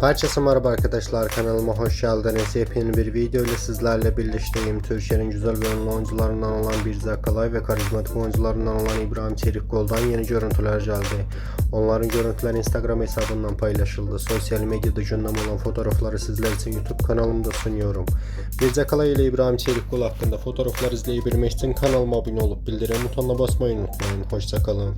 Herkese merhaba arkadaşlar kanalıma hoş geldiniz. Yepyeni bir video ile sizlerle birlikteyim. Türkiye'nin güzel ve ünlü oyuncularından olan bir Zakalay ve karizmatik oyuncularından olan İbrahim Çelikkol'dan yeni görüntüler geldi. Onların görüntüleri Instagram hesabından paylaşıldı. Sosyal medyada gündem olan fotoğrafları sizler için YouTube kanalımda sunuyorum. Bir Zakalay ile İbrahim Çelikkol hakkında fotoğraflar izleyebilmek için kanalıma abone olup bildirim butonuna basmayı unutmayın. Hoşçakalın.